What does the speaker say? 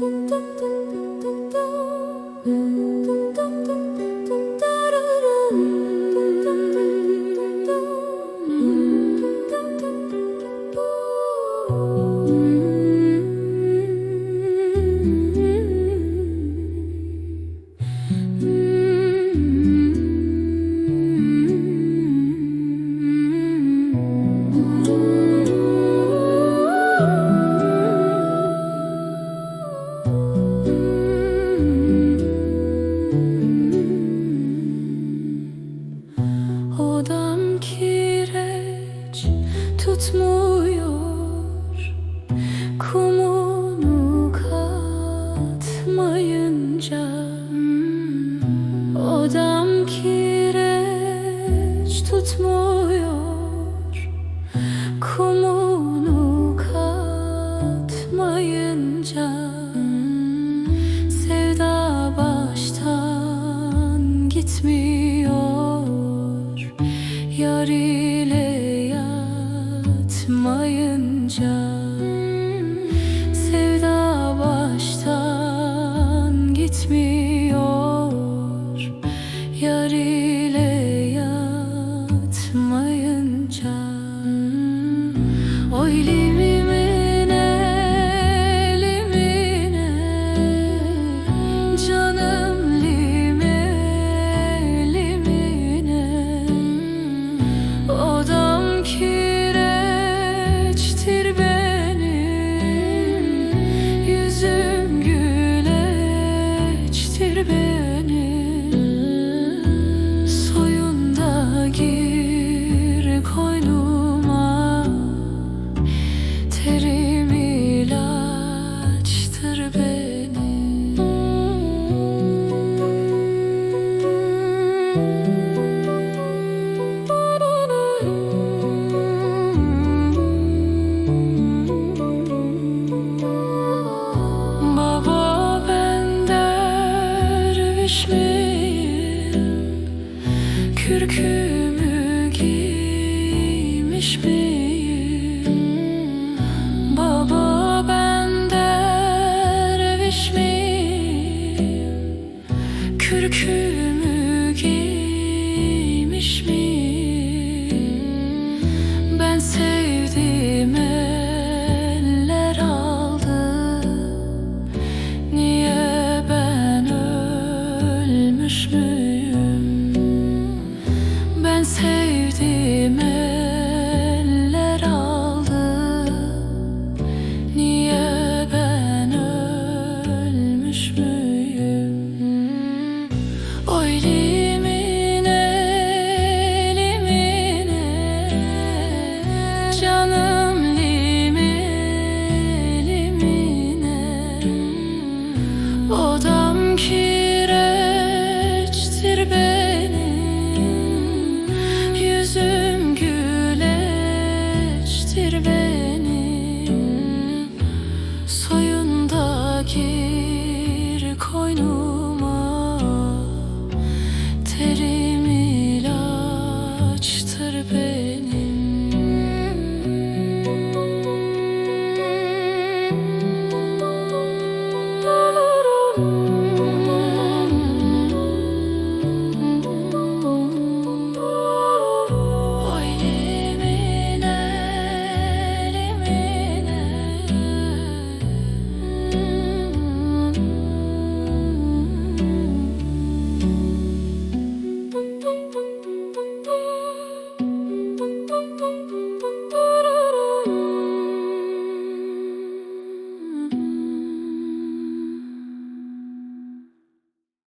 Odam tutmuyor Kumunu katmayınca Odam kireç tutmuyor. Kumunu katmayınca Sevda baştan gitmiyor. Yar Sevda baştan gitmiyor. Yar ile derviş miyim? Kürkümü giymiş miyim? Baba ben derviş miyim? Kürkümü yüzüm güleştir benim Soyunda gir koynuma Terim ilaçtır benim